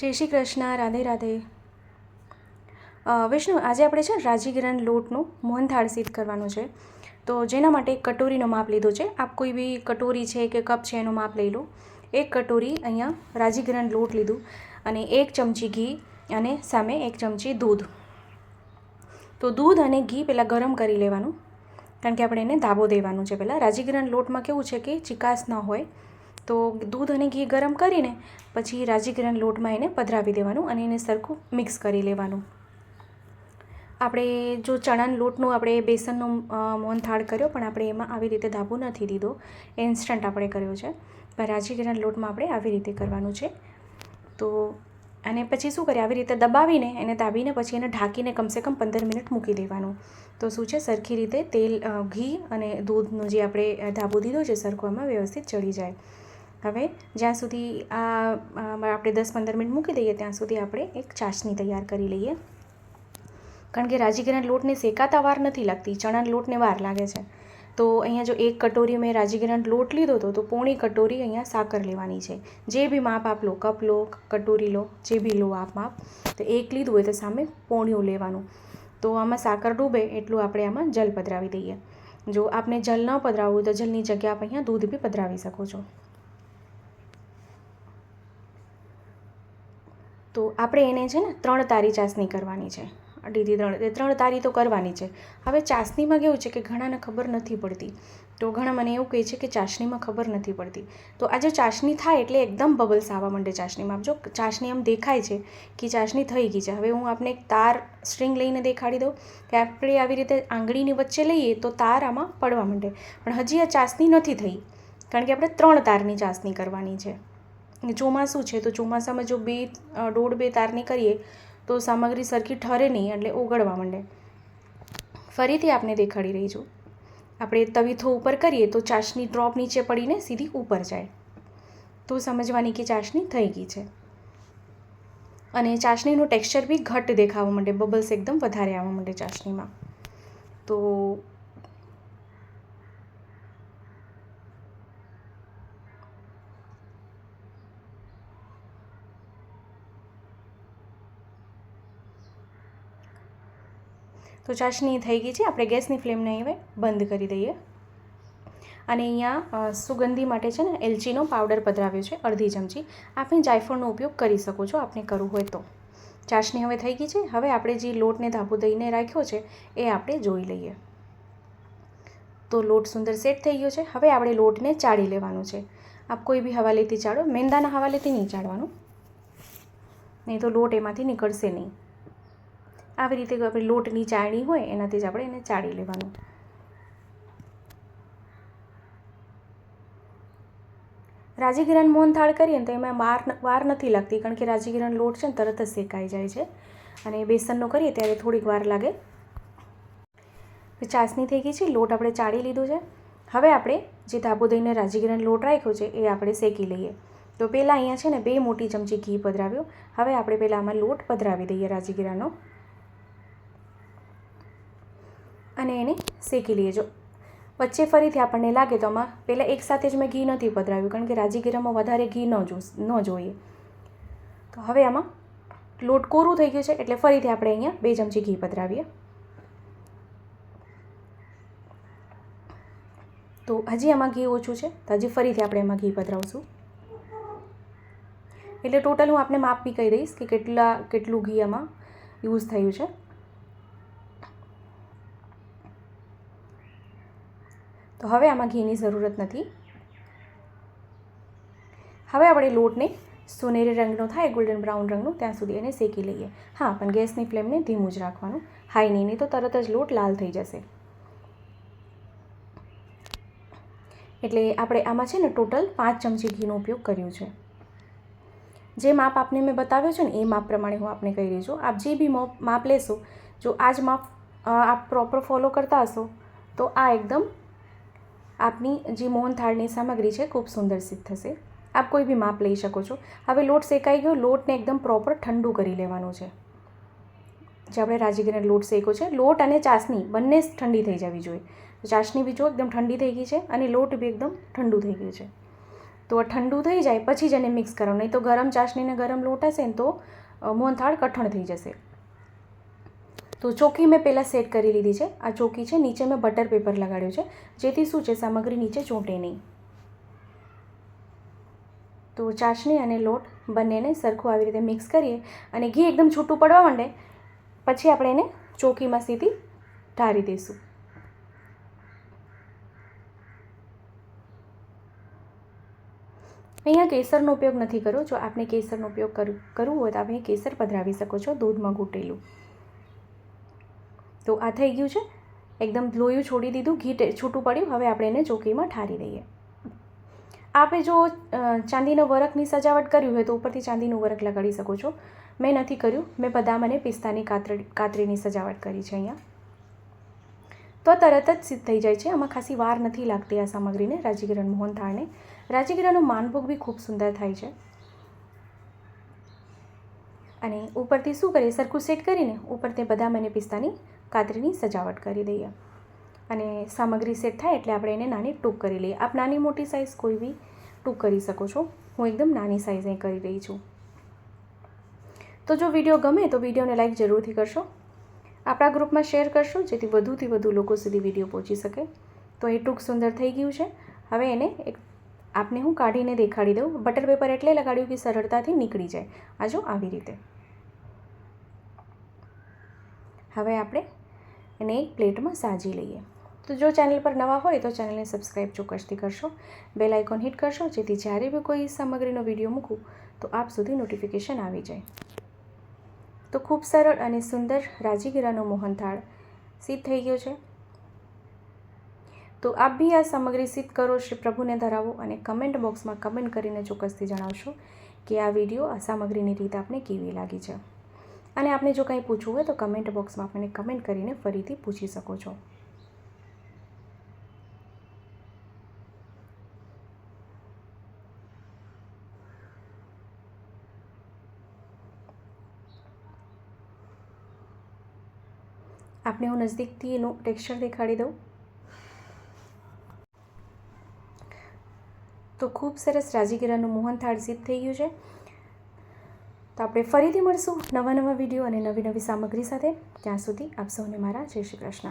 જય શ્રી કૃષ્ણ, રાધે રાધે. વિષ્ણુ, આજે આપણે છે ને લોટનું મોહનથાળ સિદ્ધ કરવાનું છે. તો જેના માટે એક કટોરીનો માપ લીધો છે. આપ કોઈ બી કટોરી છે કે કપ છે એનો માપ લઈ લો. એક કટોરી અહીંયા રાજીગીરાનો લોટ લીધું અને એક ચમચી ઘી અને સામે એક ચમચી દૂધ. તો દૂધ અને ઘી પહેલાં ગરમ કરી લેવાનું. કારણ કે આપણે એને ધાબો દેવાનું છે પહેલાં. રાજીગીરાના લોટમાં કેવું છે કે ચિકાસ ન હોય. તો દૂધ અને ઘી ગરમ કરીને પછી રાજીગીરાના લોટમાં એને પધરાવી દેવાનું અને એને સરખું મિક્સ કરી લેવાનું. આપણે જો ચણાના લોટનું આપણે બેસનનો મોહનથાળ કર્યો પણ આપણે એમાં આવી રીતે ધાબો નથી દીધો. ઇન્સ્ટન્ટ આપણે કર્યો છે. પણ રાજીગીરાના લોટમાં આપણે આવી રીતે કરવાનું છે. તો અને પછી શું કરીએ? આવી રીતે દબાવીને એને દાબીને પછી એને ઢાંકીને કમસે કમ પંદર મિનિટ મૂકી દેવાનું. તો શું છે? સરખી રીતે તેલ ઘી અને દૂધનો જે આપણે ધાબો દીધો છે સરખો એમાં વ્યવસ્થિત ચડી જાય. હવે જ્યાં સુધી આ આપણે દસ પંદર મિનિટ મૂકી દઈએ, ત્યાં સુધી આપણે એક ચાસણી તૈયાર કરી લઈએ. કારણ કે રાજીગીરાના લોટને શેકાતા વાર નથી લાગતી, ચણાના લોટને વાર લાગે છે. તો અહીંયા જો એક કટોરી મેં રાજીગીરાનો લોટ લીધો હતો, તો પોણી કટોરી અહીંયા સાકર લેવાની છે. જે બી માપ આપ લો, કપ લો, કટોરી લો, જે બી લો આપ માપ, તો એક લીધું હોય તો સામે પોણિયું લેવાનું. તો આમાં સાકર ડૂબે એટલું આપણે આમાં જલ પધરાવી દઈએ. જો આપને જલ ન પધરાવવું હોય તો જલની જગ્યા આપ અહીંયા દૂધ બી પધરાવી શકો છો. તો આપણે એને છે ને ત્રણ તારી ચાસણી કરવાની છે. અઢીથી ત્રણ ત્રણ તારી તો કરવાની છે. હવે ચાસણીમાં કેવું છે કે ઘણાને ખબર નથી પડતી. તો ઘણા મને એવું કહે છે કે ચાસણીમાં ખબર નથી પડતી. તો આ જો ચાસણી થાય એટલે એકદમ બબલ્સ આવવા માંડે ચાસણીમાં. જો ચાસણી આમ દેખાય છે કે ચાસણી થઈ ગઈ છે. હવે હું આપને એક તાર સ્ટ્રિંગ લઈને દેખાડી દઉં કે આપણે આવી રીતે આંગળીની વચ્ચે લઈએ તો તાર આમાં પડવા માંડે. પણ હજી આ ચાસણી નથી થઈ. કારણ કે આપણે ત્રણ તારની ચાસણી કરવાની છે. ચોમાસું છે, તો ચોમાસામાં જો બે દોઢ બે તારની કરીએ તો સામગ્રી સરખી ઠરે નહીં, એટલે ઓગળવા માંડે. ફરીથી આપને દેખાડી રહી છું. આપણે તવીથો ઉપર કરીએ, તો ચાસણી ડ્રોપ નીચે પડીને સીધી ઉપર જાય. તો સમજવાની કે ચાસણી થઈ ગઈ છે. અને ચાસણીનું ટેક્સચર બી ઘટ દેખાવા માંડે, બબલ્સ એકદમ વધારે આવવા માંડે ચાસણીમાં. તો તો ચાસણી થઈ ગઈ છે. આપણે ગેસની ફ્લેમને હવે બંધ કરી દઈએ. અને અહીંયા સુગંધી માટે છે ને એલચીનો પાવડર પધરાવ્યો છે, અડધી ચમચી. આપણે જાયફળનો ઉપયોગ કરી શકો છો આપણે કરવું હોય તો. ચાસણી હવે થઈ ગઈ છે. હવે આપણે જે લોટને ધાબો દઈને રાખ્યો છે, એ આપણે જોઈ લઈએ. તો લોટ સુંદર સેટ થઈ ગયો છે. હવે આપણે લોટને ચાળી લેવાનો છે. આપ કોઈ બી હવાલેથી ચાળો. મેંદાના હવાલેથી નહીં ચાળવાનું. નહીં તો લોટ એમાંથી નીકળશે નહીં. આવી રીતે આપણે લોટની ચાળણી હોય, એનાથી જ આપણે એને ચાળી લેવાનું. રાજીગીરાન મોહનથાળ કરીએ ને તો એમાં વાર વાર નથી લાગતી, કારણ કે રાજીગીરાનો લોટ છે ને તરત જ શેકાઈ જાય છે. અને બેસનનો કરીએ ત્યારે થોડીક વાર લાગે. ચાસણી થઈ ગઈ છે, લોટ આપણે ચાળી લીધો છે. હવે આપણે જે ધાબો દઈને રાજીગીરાનો લોટ રાખ્યો છે, એ આપણે શેકી લઈએ. તો પહેલાં અહીંયા છે ને બે મોટી ચમચી ઘી પધરાવ્યો. હવે આપણે પહેલાં આમાં લોટ પધરાવી દઈએ રાજીગીરાનો. અને એને શેકી લેજો વચ્ચે ફરીથી આપણને લાગે તો આમાં પહેલાં એકસાથે જ મેં ઘી નથી પધરાવ્યું, કારણ કે રાજીગીરામાં વધારે ઘી ન જો, ન જોઈએ. તો હવે આમાં લોટ કોરું થઈ ગયું છે, એટલે ફરીથી આપણે અહીંયા બે ચમચી ઘી પધરાવીએ. તો હજી આમાં ઘી ઓછું છે, તો હજી ફરીથી આપણે એમાં ઘી પધરાવશું. એટલે ટોટલ હું આપને માપ બી કહી દઈશ કે કેટલા, કેટલું ઘી આમાં યુઝ થયું છે. તો હવે આમાં ઘીની જરૂરત નથી. હવે આપણે લોટને સોનેરી રંગનો થાય ગોલ્ડન બ્રાઉન રંગનો, ત્યાં સુધી એને શેકી લઈએ. હા, પણ ગેસની ફ્લેમને ધીમું જ રાખવાનું. હાઈ નહીં નહીં તો તરત જ લોટ લાલ થઈ જશે. એટલે આપણે આમાં છે ને ટોટલ પાંચ ચમચી ઘીનો ઉપયોગ કર્યો છે. જે માપ આપને મેં બતાવ્યો છે ને, એ માપ પ્રમાણે હું આપને કહી રહી છું. આપ જે બી માપ લેશો, જો આ જ માપ આપ પ્રોપર ફોલો કરતા હશો, તો આ એકદમ આપની જે મોહનથાળની સામગ્રી છે, ખૂબ સુંદર સિદ્ધ થશે. આપ કોઈ બી માપ લઈ શકો છો. હવે લોટ શેકાઈ ગયો. લોટને એકદમ પ્રોપર ઠંડુ કરી લેવાનું છે. જે આપણે રાજીગીરીને લોટ શેકો છે, લોટ અને ચાસણી બંને ઠંડી થઈ જવી જોઈએ. ચાસણી બી જો એકદમ ઠંડી થઈ ગઈ છે અને લોટ બી એકદમ ઠંડુ થઈ ગયું છે. તો આ ઠંડુ થઈ જાય, પછી જ એને મિક્સ કરવાનું નહીં તો ગરમ ચાસણીને ગરમ લોટ હશે ને તો મોહનથાળ કઠણ થઈ જશે. તો ચોકી મેં પહેલાં સેટ કરી લીધી છે. આ ચોકી છે. નીચે મેં બટર પેપર લગાડ્યું છે. જેથી શું છે? સામગ્રી નીચે ચોંટે નહીં. તો ચાસણી અને લોટ બંનેને સરખું આવી રીતે મિક્સ કરીએ અને ઘી એકદમ છૂટું પડવા માંડે. પછી આપણે એને ચોકીમાં સીધી ઢારી દઈશું. અહીંયા કેસરનો ઉપયોગ નથી કર્યો. જો આપણે કેસરનો ઉપયોગ કરવું હોય તો આપણે કેસર પધરાવી શકો છો. દૂધમાં ઘૂંટેલું. તો આ થઈ ગયું છે. એકદમ લોયું છોડી દીધું, ઘી છૂટું પડ્યું. હવે આપણે એને ચોકીમાં ઠારી દઈએ. આપે જો ચાંદીનો વરખની સજાવટ કર્યું હોય તો ઉપરથી ચાંદીનું વરખ લગાડી શકો છો. મેં નથી કર્યું. મેં બદામ અને પિસ્તાની કાતરી કાતરીની સજાવટ કરી છે અહીંયા. તો તરત જ સિદ્ધ થઈ જાય છે. આમાં ખાસી વાર નથી લાગતી આ સામગ્રીને. રાજીગીરણ મોહનથાળને રાજીગીરાનો માનભોગ બી ખૂબ સુંદર થાય છે. અને ઉપરથી શું કરીએ? સરખું સેટ કરીને ઉપર તે બદામ અને પિસ્તાની કાતરીની સજાવટ કરી દઈએ. અને સામગ્રી સેટ થાય એટલે આપણે એને નાની ટૂંક કરી લઈએ. આપ નાની મોટી સાઇઝ કોઈ બી ટૂંક કરી શકો છો. હું એકદમ નાની સાઇઝ અહીં કરી રહી છું. તો જો વીડિયો ગમે તો વિડીયોને લાઈક જરૂરથી કરશો. આપણા ગ્રુપમાં શેર કરશો, જેથી વધુથી વધુ લોકો સુધી વીડિયો પહોંચી શકે. તો એ ટૂંક સુંદર થઈ ગયું છે. હવે એને એક આપને હું કાઢીને દેખાડી દઉં. બટર પેપર એટલે લગાડ્યું કે સરળતાથી નીકળી જાય. આ જો આવી રીતે. હવે આપણે એને એક પ્લેટમાં સાજી લઈએ. તો જો ચેનલ પર નવા હોય તો ચેનલને સબસ્ક્રાઈબ ચોક્કસથી કરશો. બેલ આઇકોન હિટ કરશો, જેથી જ્યારે બી કોઈ સામગ્રીનો વીડિયો મૂકું, તો આપ સુધી નોટિફિકેશન આવી જાય. તો ખૂબ સરળ અને સુંદર રાજીગીરાનો મોહનથાળ સિદ્ધ થઈ ગયો છે. તો આપ બી આ સામગ્રી સિદ્ધ કરો, શ્રી પ્રભુને ધરાવો અને કમેન્ટ બોક્સમાં કમેન્ટ કરીને ચોક્કસથી જણાવશો કે આ વીડિયો આ સામગ્રીની રીત આપને કેવી લાગી છે. અને આપને જો કંઈ પૂછવું હોય તો કમેન્ટ બોક્સમાં આપણને કમેન્ટ કરીને ફરીથી પૂછી શકો છો. આપને હું નજદીકથી એનું ટેક્સચર દેખાડી દઉં. તો ખૂબ સરસ રાજીગીરાનું મોહનથાળ સિદ્ધ થઈ ગયું છે. તો આપણે ફરીથી મળશું નવા નવા વીડિયો અને નવી નવી સામગ્રી સાથે. ત્યાં સુધી આપ સૌને મારા જય શ્રી કૃષ્ણ.